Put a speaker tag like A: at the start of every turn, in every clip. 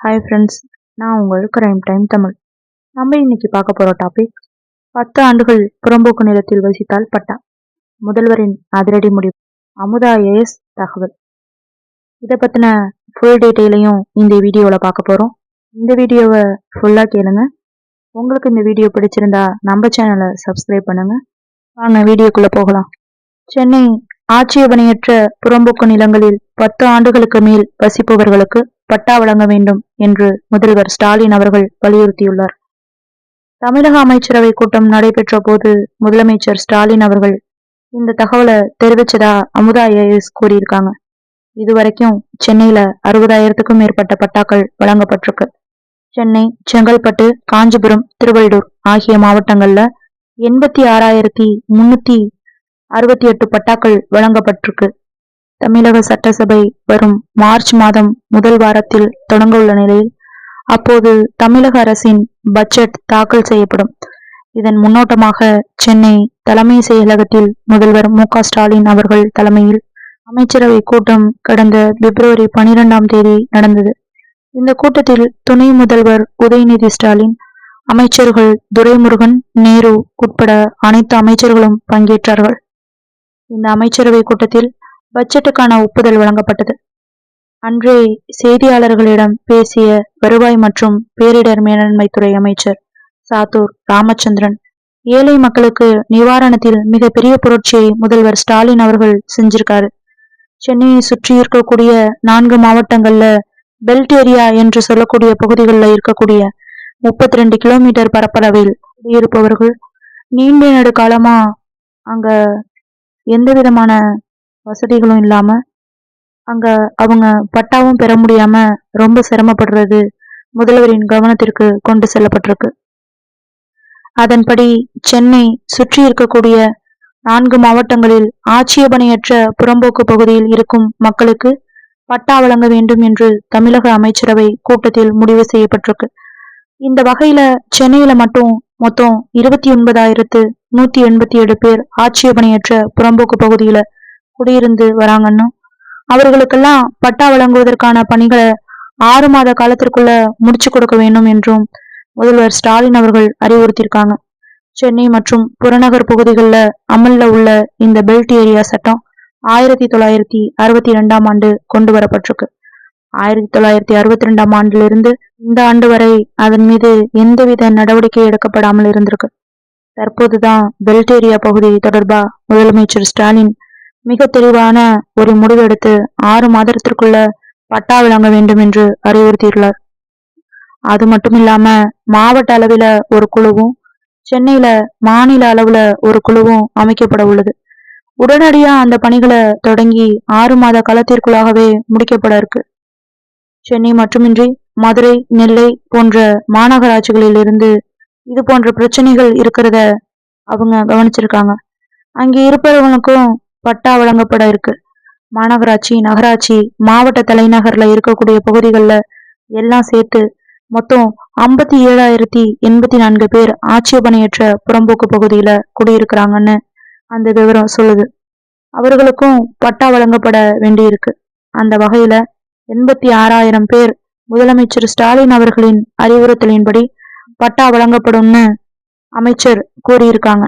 A: Hi friends நான் உங்கள் crime time Tamil. நம்ம இன்னைக்கு பார்க்க போகிற டாபிக் பத்து ஆண்டுகள் புறம்போக்கு நிலத்தில் வசித்தால் பட்டா. முதல்வரின் அதிரடி முடிவு அமுதா ஏஎஸ் தகவல். இதை பற்றின ஃபுல் டீட்டெயிலையும் இந்த வீடியோவில் பார்க்க போகிறோம் இந்த வீடியோவை ஃபுல்லாக கேளுங்க. உங்களுக்கு இந்த வீடியோ பிடிச்சிருந்தா நம்ம சேனலை சப்ஸ்கிரைப் பண்ணுங்கள் வாங்க வீடியோக்குள்ளே போகலாம். சென்னை ஆட்சேபனையற்ற புறம்போக்கு நிலங்களில் பத்து ஆண்டுகளுக்கு மேல் வசிப்பவர்களுக்கு பட்டா வழங்க வேண்டும் என்று முதல்வர் ஸ்டாலின் அவர்கள் வலியுறுத்தியுள்ளார். தமிழக அமைச்சரவை கூட்டம் நடைபெற்ற போது முதலமைச்சர் ஸ்டாலின் அவர்கள் இந்த தகவலை தெரிவிச்சதா அமுதா ஐஏஎஸ் கூறியிருக்காங்க. இதுவரைக்கும் சென்னையில அறுபதாயிரத்துக்கும் மேற்பட்ட பட்டாக்கள் வழங்கப்பட்டிருக்கு. சென்னை செங்கல்பட்டு காஞ்சிபுரம் திருவள்ளூர் ஆகிய மாவட்டங்கள்ல எண்பத்தி ஆறாயிரத்தி முன்னூத்தி அறுபத்தி எட்டு பட்டாக்கள் வழங்கப்பட்டிருக்கு. தமிழக சட்டசபை வரும் மார்ச் மாதம் முதல் வாரத்தில் தொடங்க உள்ள நிலையில் அப்போது தமிழக அரசின் பட்ஜெட் தாக்கல் செய்யப்படும். இதன் முன்னோட்டமாக சென்னை தலைமை செயலகத்தில் முதல்வர் மு ஸ்டாலின் அவர்கள் தலைமையில் அமைச்சரவை கூட்டம் கடந்த பிப்ரவரி பனிரெண்டாம் தேதி நடந்தது. இந்த கூட்டத்தில் துணை முதல்வர் உதயநிதி ஸ்டாலின் அமைச்சர்கள் துரைமுருகன் நேரு உட்பட அனைத்து அமைச்சர்களும் பங்கேற்றார்கள். இந்த அமைச்சரவை கூட்டத்தில் பட்ஜெட்டுக்கான ஒப்புதல் வழங்கப்பட்டது. அன்றே செய்தியாளர்களிடம் பேசிய வருவாய் மற்றும் பேரிடர் மேலாண்மைத்துறை அமைச்சர் சாத்தூர் ராமச்சந்திரன் ஏழை மக்களுக்கு நிவாரணத்தில் மிகப்பெரிய புரட்சியை முதல்வர் ஸ்டாலின் அவர்கள் செஞ்சிருக்காரு. சென்னையை சுற்றி இருக்கக்கூடிய நான்கு மாவட்டங்கள்ல பெல்ட் ஏரியா என்று சொல்லக்கூடிய பகுதிகளில் இருக்கக்கூடிய முப்பத்தி ரெண்டு கிலோமீட்டர் பரப்பளவில் இருப்பவர்கள் நீண்ட நெடுக்காலமா காலமா அங்க எந்த விதமான வசதிகளும் இல்லாமல் அங்கே அவங்க பட்டாவும் பெற முடியாமல் ரொம்ப சிரமப்படுறது முதல்வரின் கவனத்திற்கு கொண்டு செல்லப்பட்டிருக்கு. அதன்படி சென்னை சுற்றி இருக்கக்கூடிய நான்கு மாவட்டங்களில் ஆட்சேபனையற்ற புறம்போக்கு பகுதியில் இருக்கும் மக்களுக்கு பட்டா வழங்க வேண்டும் என்று தமிழக அமைச்சரவை கூட்டத்தில் முடிவு செய்யப்பட்டிருக்கு. இந்த வகையில சென்னையில மட்டும் மொத்தம் இருபத்தி ஒன்பதாயிரத்து நூத்தி எண்பத்தி ஏழு பேர் ஆட்சேபனையற்ற புறம்போக்கு பகுதியில குடியிருந்து வராங்கன்னா அவர்களுக்கெல்லாம் பட்டா வழங்குவதற்கான பணிகளை ஆறு மாத காலத்திற்குள்ள முடிச்சு கொடுக்க வேண்டும் என்றும் முதல்வர் ஸ்டாலின் அவர்கள் அறிவுறுத்தியிருக்காங்க. சென்னை மற்றும் புறநகர் பகுதிகளில் அமல்ல உள்ள இந்த பெல்ட் ஏரியா சட்டம் ஆயிரத்தி தொள்ளாயிரத்தி அறுபத்தி ரெண்டாம் ஆண்டு கொண்டு வரப்பட்டிருக்கு. ஆயிரத்தி தொள்ளாயிரத்தி அறுபத்தி ரெண்டாம் ஆண்டிலிருந்து இந்த ஆண்டு வரை அதன் மீது எந்தவித நடவடிக்கை எடுக்கப்படாமல் இருந்திருக்கு. தற்போதுதான் பெல்ட் ஏரியா பகுதி தொடர்பா முதலமைச்சர் ஸ்டாலின் மிக தெளிவான ஒரு முடிவெடுத்து ஆறு மாதத்திற்குள்ள பட்டா வழங்க வேண்டும் என்று அறிவுறுத்தியுள்ளார். அது மட்டும் இல்லாம மாவட்ட அளவில ஒரு குழுவும் சென்னையில மாநில அளவுல ஒரு குழுவும் அமைக்கப்பட உள்ளது. உடனடியா அந்த பணிகளை தொடங்கி ஆறு மாத காலத்திற்குள்ளாகவே முடிக்கப்பட இருக்கு. சென்னை மட்டுமின்றி மதுரை நெல்லை போன்ற மாநகராட்சிகளில் இருந்து இது போன்ற பிரச்சனைகள் இருக்கிறத அவங்க கவனிச்சிருக்காங்க. அங்கே இருப்பவர்களுக்கும் பட்டா வழங்கப்பட இருக்கு. மாநகராட்சி நகராட்சி மாவட்ட தலைநகர்ல இருக்கக்கூடிய பகுதிகளில் எல்லாம் சேர்த்து மொத்தம் ஐம்பத்தி ஏழாயிரத்தி எண்பத்தி நான்கு பேர் ஆட்சேபனையற்ற புறம்போக்கு பகுதியில குடியிருக்கிறாங்கன்னு அந்த விவரம் சொல்லுது. அவர்களுக்கும் பட்டா வழங்கப்பட வேண்டியிருக்கு. அந்த வகையில எண்பத்தி ஆறாயிரம் பேர் முதலமைச்சர் ஸ்டாலின் அவர்களின் அறிவுறுத்தலின்படி பட்டா வழங்கப்படும்னு அமைச்சர் கூறியிருக்காங்க.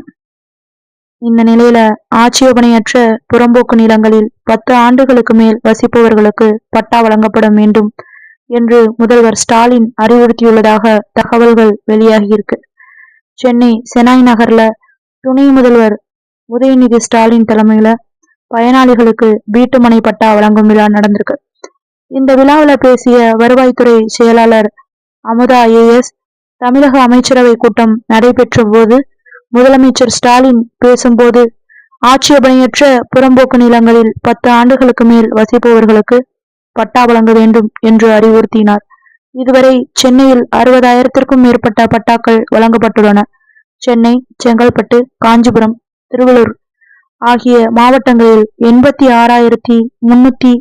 A: இந்த நிலையில ஆட்சேபனையற்ற புறம்போக்கு நிலங்களில் பத்து ஆண்டுகளுக்கு மேல் வசிப்பவர்களுக்கு பட்டா வழங்கப்படும் வேண்டும் என்று முதல்வர் ஸ்டாலின் அறிவுறுத்தியுள்ளதாக தகவல்கள் வெளியாகியிருக்கு. சென்னை செனாய் நகர்ல துணை முதல்வர் உதயநிதி ஸ்டாலின் தலைமையில பயனாளிகளுக்கு வீட்டுமனை பட்டா வழங்கும் விழா நடந்திருக்கு. இந்த விழாவில் பேசிய வருவாய்த்துறை செயலாளர் அமுதா ஏஎஸ் தமிழக அமைச்சரவை கூட்டம் நடைபெற்ற போது முதலமைச்சர் ஸ்டாலின் பேசும்போது ஆட்சேபனையற்ற புறம்போக்கு நிலங்களில் பத்து ஆண்டுகளுக்கு மேல் வசிப்பவர்களுக்கு பட்டா வழங்க வேண்டும் என்று அறிவுறுத்தினார். இதுவரை சென்னையில் அறுபதாயிரத்திற்கும் மேற்பட்ட பட்டாக்கள் வழங்கப்பட்டுள்ளன. சென்னை செங்கல்பட்டு காஞ்சிபுரம் திருவள்ளூர் ஆகிய மாவட்டங்களில் எண்பத்தி ஆறாயிரத்தி முன்னூத்தி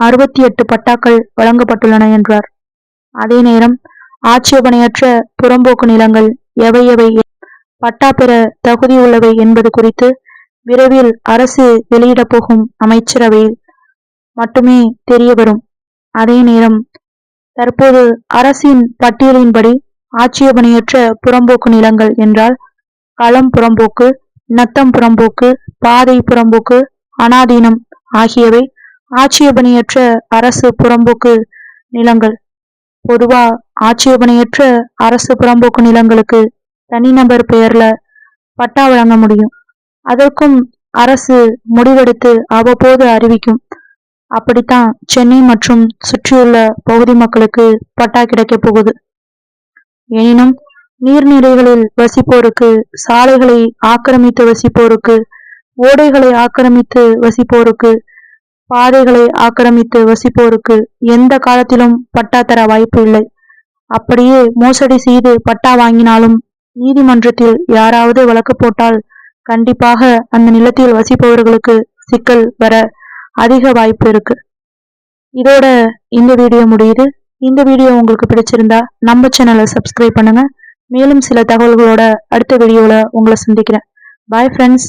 A: அறுபத்தி எட்டு பட்டாக்கள் வழங்கப்பட்டுள்ளன என்றார். அதே நேரம் ஆட்சேபனையற்ற புறம்போக்கு நிலங்கள் எவை எவை? பட்டா பெற தகுதியுள்ளவை என்பது குறித்து விரைவில் அரசு வெளியிடப் போகும் அமைச்சரவையில் மட்டுமே தெரிய வரும். அதே நேரம் தற்போது அரசின் பட்டியலின்படி ஆட்சேபனையற்ற புறம்போக்கு நிலங்கள் என்றால் களம் புறம்போக்கு நத்தம் புறம்போக்கு பாதை புறம்போக்கு அனாதீனம் ஆகியவை ஆட்சேபனையற்ற அரசு புறம்போக்கு நிலங்கள். பொதுவா ஆட்சேபனையற்ற அரசு புறம்போக்கு நிலங்களுக்கு தனிநபர் பெயர்ல பட்டா வழங்க முடியும். அதற்கும் அரசு முடிவெடுத்து அவ்வப்போது அறிவிக்கும். அப்படித்தான் சென்னை மற்றும் சுற்றியுள்ள பகுதி மக்களுக்கு பட்டா கிடைக்கப் போகுது. எனினும் நீர்நிலைகளில் வசிப்போருக்கு சாலைகளை ஆக்கிரமித்து வசிப்போருக்கு ஓடைகளை ஆக்கிரமித்து வசிப்போருக்கு பாதைகளை ஆக்கிரமித்து வசிப்போருக்கு எந்த காலத்திலும் பட்டா தர வாய்ப்பு இல்லை. அப்படியே மோசடி செய்து பட்டா வாங்கினாலும் நீதிமன்றத்தில் யாராவது வழக்கு போட்டால் கண்டிப்பாக அந்த நிலத்தில் வசிப்பவர்களுக்கு சிக்கல் வர அதிக வாய்ப்பு இருக்கு. இதோட இந்த வீடியோ முடியுது. இந்த வீடியோ உங்களுக்கு பிடிச்சிருந்தா நம்ம சேனலை சப்ஸ்கிரைப் பண்ணுங்க. மேலும் சில தகவல்களோட அடுத்த வீடியோவில் உங்களை சந்திக்கிறேன். Bye friends